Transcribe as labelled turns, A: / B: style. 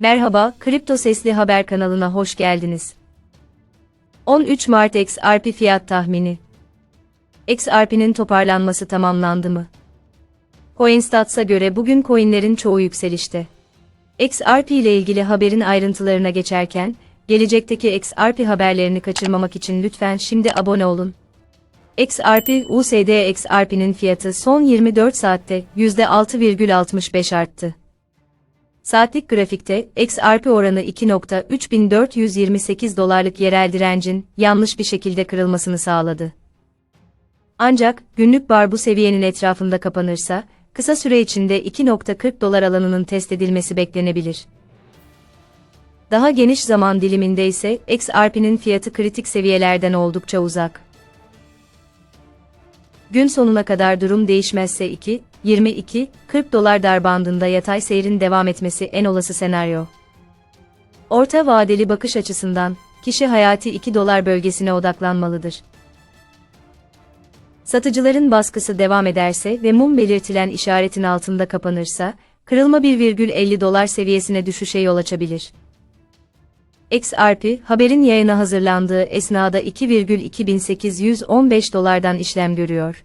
A: Merhaba, Kripto Sesli Haber kanalına hoş geldiniz. 13 Mart XRP fiyat tahmini. XRP'nin toparlanması tamamlandı mı? Coinstats'a göre bugün coinlerin çoğu yükselişte. XRP ile ilgili haberin ayrıntılarına geçerken, gelecekteki XRP haberlerini kaçırmamak için lütfen şimdi abone olun. XRP, USD XRP'nin fiyatı son 24 saatte %6,65 arttı. Saatlik grafikte XRP oranı 2.3428 dolarlık yerel direncin yanlış bir şekilde kırılmasını sağladı. Ancak günlük bar bu seviyenin etrafında kapanırsa kısa süre içinde 2.40 dolar alanının test edilmesi beklenebilir. Daha geniş zaman diliminde ise XRP'nin fiyatı kritik seviyelerden oldukça uzak. Gün sonuna kadar durum değişmezse 2, 22, 40 dolar dar bandında yatay seyrin devam etmesi en olası senaryo. Orta vadeli bakış açısından, kişi hayati 2 dolar bölgesine odaklanmalıdır. Satıcıların baskısı devam ederse ve mum belirtilen işaretin altında kapanırsa, kırılma 1,50 dolar seviyesine düşüşe yol açabilir. XRP, haberin yayına hazırlandığı esnada 2,2815 dolardan işlem görüyor.